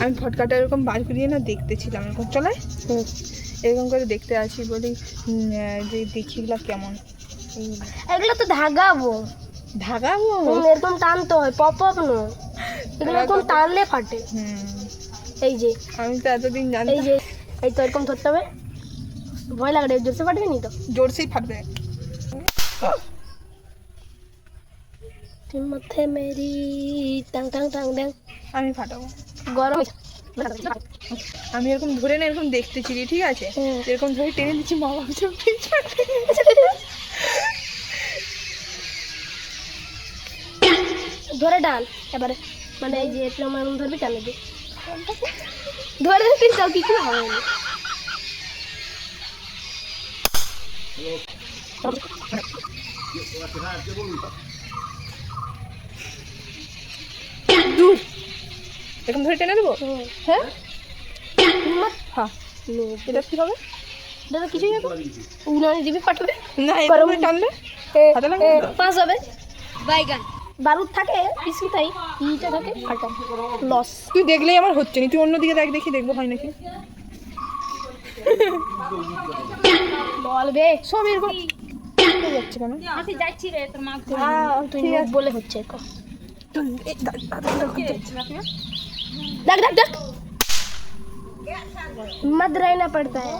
আমি ফটকাটা এরকম বার করিয়ে না দেখতেছিলাম এরকম চলে। এরকম করে দেখতে আছি বলি যে দেখিগুলা কেমন। এগুলো তো ধাগাবো। ধাগাবো? এরকম টানতে হয় পপ আপ নয়। এগুলো এরকম টানলে ফাটে। হুম। এই যে। আমি তো এতদিন জানি এই যে এই তো এরকম ধরতে হবে। ভয় লাগে জোরসে ফাটবে নি তো? জোরসেই ফাটবে। মধ্যে মেরি টাং টাং টাং টাং আমি ফাটাবো গরম আমি এরকম ধরে না এরকম দেখতেছি ঠিক আছে এরকম ধরে টেনে দিচ্ছি মা বাবা ধরে ডাল এবারে মানে এই যে এরকম এরকম ধরবি টানে দি ধরে তাও কিছু হবে না দূর এরকম ধরে টেনে দেবো হ্যাঁ হ্যাঁ এটা কি হবে এটা তো কিছুই হবে উনানি দিবি ফাটবে না গরম। টানলে হাতে লাগবে পাঁচ হবে বাইগান বারুদ থাকে পিছু তাই ইটা থাকে ফাটা লস তুই দেখলেই আমার হচ্ছে না তুই অন্যদিকে দেখ দেখি দেখব হয় নাকি বলবে সব এরকম যাচ্ছে কেন হ্যাঁ, তুই বলে হচ্ছে এরকম। डक डक डक। मत रहना पड़ता है।